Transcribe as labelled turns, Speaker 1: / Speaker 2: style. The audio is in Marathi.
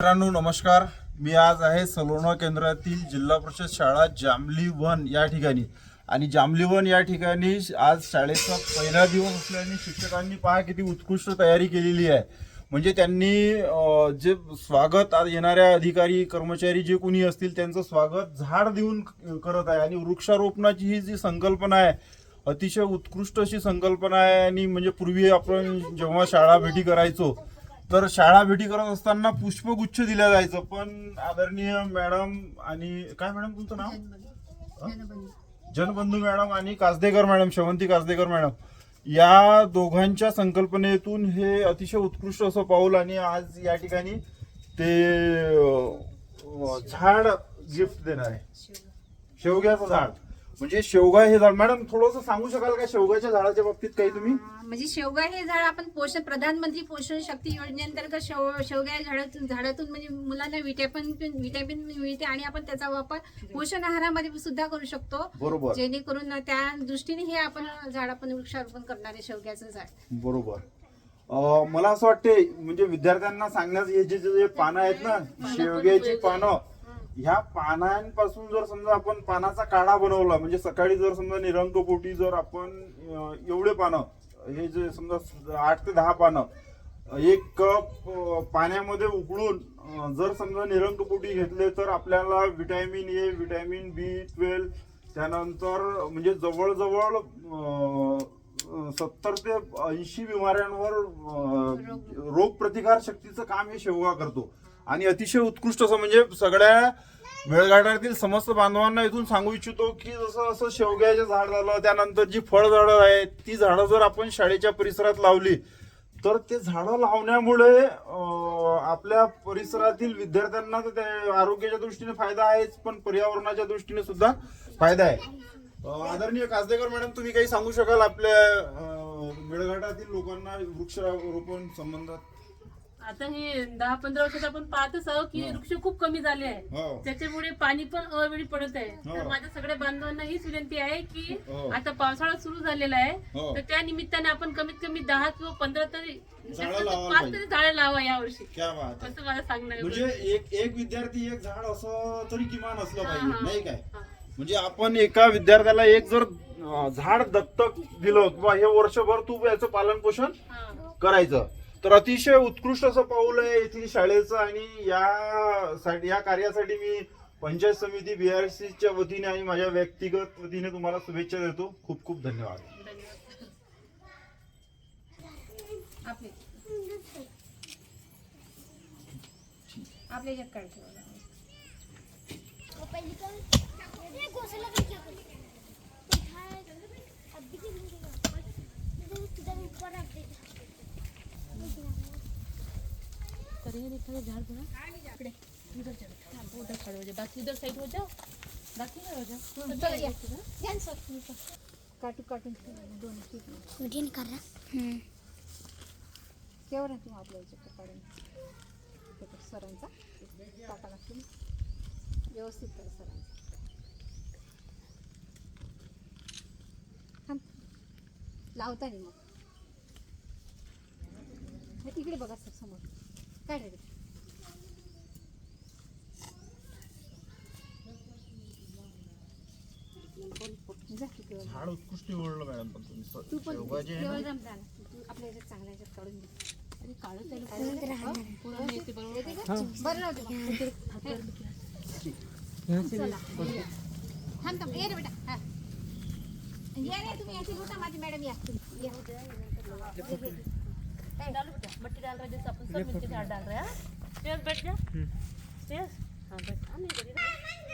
Speaker 1: मित्रांनो नमस्कार. मी आज आहे सलोणा केंद्रातील जिल्हा परिषद शाळा जांभली वन या ठिकाणी. आणि जांभली वन या ठिकाणी आज शाळेचा पहिला दिवस असल्याने शिक्षकांनी पहा किती उत्कृष्ट तयारी केलेली आहे. म्हणजे त्यांनी जे स्वागत आज येणाऱ्या अधिकारी कर्मचारी जे कोणी असतील त्यांचं स्वागत झाड देऊन करत आहे. आणि वृक्षारोपणाची ही जी संकल्पना आहे अतिशय उत्कृष्ट अशी संकल्पना आहे. आणि म्हणजे पूर्वी आपण जेव्हा शाळा भेटी करायचो तर शाळा भेटी करत असताना पुष्पगुच्छ दिल्या जायचं पण आदरणीय मॅडम आणि काय मॅडम तुमचं नाव? जनबंधू. मॅडम आणि कासदेकर मॅडम शेवंती कासदेकर मॅडम. या दोघांच्या संकल्पनेतून हे अतिशय उत्कृष्ट असं पाऊल आणि आज या ठिकाणी ते झाड गिफ्ट देणार आहे. शेवग्याचं झाड. म्हणजे शेवगा हे झाड मॅडम थोडंसं सांगू शकाल का शेवगाच्या झाडाच्या बाबतीत काही तुम्ही?
Speaker 2: अं, म्हणजे शेवगा हे झाड आपण पोषण प्रधानमंत्री पोषण शक्ती योजनेअंतर्गत शेव शेवगा या झाडातून झाडातून म्हणजे मुलांना विटॅमिन विटॅमिन मिळते आणि आपण त्याचा वापर पोषण आहारामध्ये सुद्धा करू शकतो.
Speaker 1: बरोबर.
Speaker 2: जेणेकरून त्या दृष्टीने हे आपण झाड आपण वृक्षारोपण करणार शेवग्याचं झाड.
Speaker 1: बरोबर. अं, मला असं वाटते म्हणजे विद्यार्थ्यांना सांगण्यास हे जे जे पानं आहेत ना शेवग्याची पानं ह्या पानांपासून जर समजा आपण पानाचा काढा बनवला म्हणजे सकाळी जर समजा निरंकपोटी जर आपण एवढे पानं हे जे समजा आठ ते दहा पानं एक कप पाण्यामध्ये उकळून जर समजा निरंकपोटी घेतले तर आपल्याला vitamin A vitamin B twelve त्यानंतर म्हणजे जवळजवळ सत्तर ते ऐंशी बिमाऱ्यांवर अं, रोग. प्रतिकार शक्तीचं काम हे शेवगा करतो. आणि अतिशय उत्कृष्ट असं म्हणजे सगळ्या मेळघाटातील समस्त बांधवांना इथून सांगू इच्छितो की जसं असं शेवग्याचे झाड झालं त्यानंतर जी फळ झाडं आहेत ती झाडं जर आपण शाळेच्या परिसरात लावली तर ते झाडं लावण्यामुळे आपल्या परिसरातील विद्यार्थ्यांना तर ते आरोग्याच्या दृष्टीने फायदा आहेच पण पर्यावरणाच्या दृष्टीने सुद्धा फायदा आहे. आदरणीय कासदेकर मॅडम तुम्ही काही सांगू शकाल आपल्या मेळघाटातील लोकांना वृक्षारोपण संबंधात?
Speaker 3: आता हे दहा पंधरा वर्षात आपण पाहतच आहोत की
Speaker 1: हो.
Speaker 3: वृक्ष खूप कमी झाले आहे
Speaker 1: हो
Speaker 3: त्याच्यामुळे पाणी पण अवेळी पडत आहे
Speaker 1: हो.
Speaker 3: तर माझ्या सगळ्या बांधवांना हीच विनंती आहे की
Speaker 1: हो.
Speaker 3: आता पावसाळा सुरू झालेला आहे
Speaker 1: हो.
Speaker 3: तर त्या निमित्ताने आपण कमीत कमी दहा किंवा पंधरा तरी
Speaker 1: झाडं लावायला
Speaker 3: पाच
Speaker 1: पाहिजे.
Speaker 3: तरी झाडं लावा यावर्षी
Speaker 1: क्या बात आहे
Speaker 3: असं मला सांगणं आहे.
Speaker 1: म्हणजे एक एक विद्यार्थी एक झाड असं तरी किमान असलं
Speaker 3: हा,
Speaker 1: पाहिजे
Speaker 3: हा.
Speaker 1: नाही काय
Speaker 3: हा.
Speaker 1: म्हणजे आपण एका विद्यार्थ्याला एक जर अं, झाड दत्तक दिलं किंवा हे वर्षभर तू याचं पालन पोषण
Speaker 3: हा.
Speaker 1: करायचं तर अतिशय उत्कृष्ट असं पाऊल आहे येथील शाळेचं आणि या साठी या कार्यासाठी मी पंचायत समिती BRC च्या वतीने आणि माझ्या व्यक्तिगत वतीने तुम्हाला शुभेच्छा देतो. खूप खूप धन्यवाद.
Speaker 2: काढतो
Speaker 3: बाकी उधर साइड हो जाओ बाकी हो जाओ
Speaker 2: काटू काटून दोन ठीक आहे.
Speaker 4: व्हिडिओ कर रहा
Speaker 2: केवढा तू आपल्या काढून सरांचा टाका लागतो. व्यवस्थित कर सरांचा थांब लावता नाही मग इकडे बघा सर समोर काय तिकडे.
Speaker 1: झाड उत्कृष्ट निवडलं मॅडम पण
Speaker 2: तू पण
Speaker 1: आहे ना?
Speaker 2: केवळ रमजान. तू आपल्या याच्यात चांगल्या याच्यात काढून दे
Speaker 3: अरे काळं त्याला
Speaker 4: परत राहणार
Speaker 3: पूर्ण येते बरोबर
Speaker 2: येते का? बरं राहू दे मग. चला ये. थांब थांब ये रे बेटा हा. या रे तुम्ही अशी होता माझी मॅडम या या.
Speaker 3: डालो बेटा मट्टी डाल रहे हैं जैसे अपन सब मिलके झाड़ डाल रहे हैं हाँ स्टेज बैठ जा स्टेज हाँ बैठ हाँ नहीं बैठ